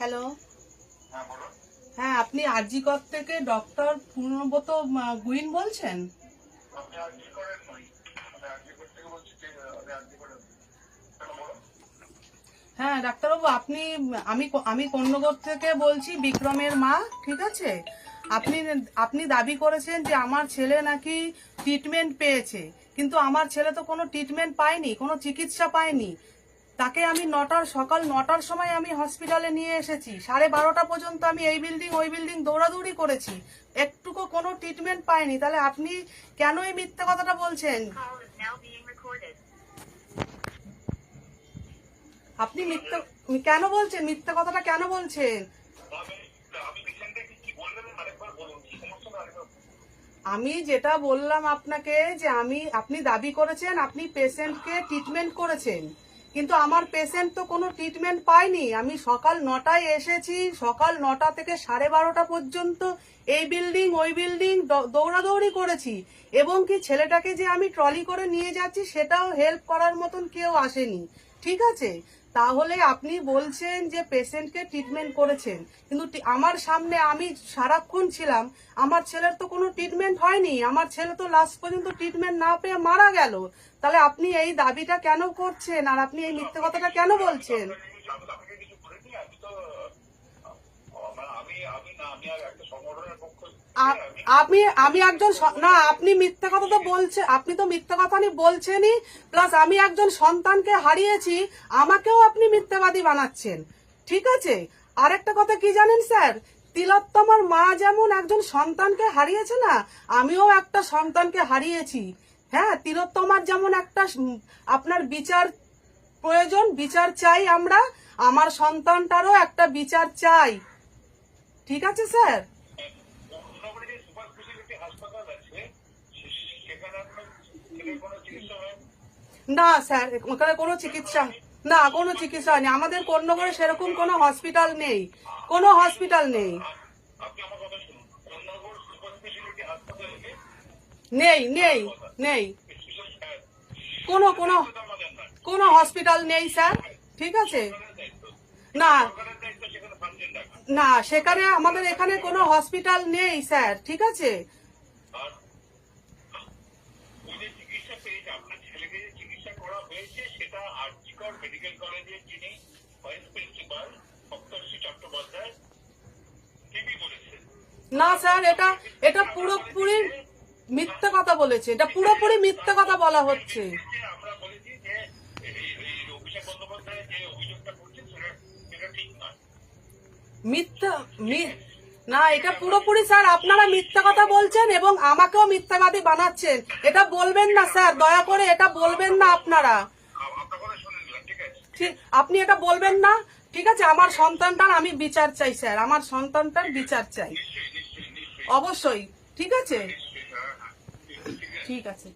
Hello হ্যাঁ আপনি আরজিকর থেকে ডক্টর পূর্ণব্রত গুইন বলছেন? হ্যাঁ ডাক্তারবাবু আপনি আমি আমি কন্যগর থেকে বলছি বিক্রমের মা ঠিক আছে? আপনি আপনি দাবি করেছেন যে আমার ছেলে নাকি ট্রিটমেন্ট পেয়েছে। কিন্তু আমার ছেলে তো কোনো ট্রিটমেন্ট পায়নি কোনো চিকিৎসা পায়নি। তাকে আমি নটার সকাল নটার সময় আমি হসপিটালে নিয়ে এসেছি। সাড়ে বারোটা পর্যন্ত আমি এই বিল্ডিং ওই বিল্ডিং দৌড়াদৌড়ি করেছি। একটুকু কোনো ট্রিটমেন্ট পাইনি। তাহলে আপনি কেন এই মিথ্যে কথাটা বলছেন. আপনি মিথ্যে কেন বলছেন? মিথ্যে কথাটা কেন বলছেন? আমি যেটা বললাম আপনাকে যে আমি আপনি দাবি করেছেন আপনি পেশেন্টকে ট্রিটমেন্ট করেছেন। কিন্তু আমার পেশেন্ট তো কোনো ট্রিটমেন্ট পায়নি। আমি সকাল নটায় এসেছি, সকাল নটা থেকে সাড়ে বারোটা পর্যন্ত এই বিল্ডিং ওই বিল্ডিং দৌড়াদৌড়ি করেছি। এবং কি ছেলেটাকে যে আমি ট্রলি করে নিয়ে যাচ্ছি, সেটাও হেল্প করার মতন কেউ আসেনি। ঠিক আছে? তাহলে আপনি বলছেন যে পেশেন্টকে ট্রিটমেন্ট করেছেন। কিন্তু আমার সামনে আমি সারাক্ষণ ছিলাম, আমার ছেলের তো কোনো ট্রিটমেন্ট হয়নি। আমার ছেলে তো লাস্ট পর্যন্ত ট্রিটমেন্ট না পেয়ে মারা গেল। তাহলে আপনি এই দাবিটা কেন করছেন? আর আপনি এই মিথ্যে কথাটা কেন বলছেন? আমি আমি একজন না আপনি মিথ্যা কথা তো বলছে আপনি তো মিথ্যা কথা নি বলছেনই প্লাস আমি একজন সন্তানকে হারিয়েছি আমাকেও আপনি মিথ্যাবাদী বানাচ্ছেন ঠিক আছে? আরেকটা কথা কি জানেন স্যার? তিলোত্তমার মা যেমন একজন সন্তানকে হারিয়েছে না আমিও একটা সন্তানকে হারিয়েছি। হ্যাঁ তিলোত্তমার যেমন একটা আপনার বিচার প্রয়োজন বিচার চাই আমরা আমার সন্তানটারও একটা বিচার চাই। ঠিক আছে স্যার? না স্যার ওখানে কোনো চিকিৎসা না কোনো চিকিৎসা হয়নি। আমাদের কন্যগড়ে সেরকম কোনো হসপিটাল নেই কোনো হসপিটাল নেই। নেই নেই নেই। কোনো কোনো কোনো হসপিটাল নেই স্যার। ঠিক আছে? না না সেখানে আমাদের এখানে কোনো হসপিটাল নেই স্যার ঠিক আছে? না স্যার এটা এটা পুরোপুরি মিথ্যে কথা বলেছে এটা পুরোপুরি মিথ্যে কথা বলা হচ্ছে যে আমরা বলেছি যে এই- এই অভিষেক বন্দ্যোপাধ্যায় যে অভিযোগটা করছেন সেটা সেটা ঠিক নয় মিথ্যা না, এটা পুরোপুরি স্যার, আপনারা মিথ্যা কথা বলছেন এবং আমাকেও মিথ্যাবাদী বানাচ্ছেন। এটা বলবেন না স্যার, দয়া করে এটা বলবেন না আপনারা। আপনি এটা বলবেন না, ঠিক আছে, আমার সন্তানটার আমি বিচার চাই স্যার, আমার সন্তানটার বিচার চাই। অবশ্যই, ঠিক আছে? ঠিক আছে।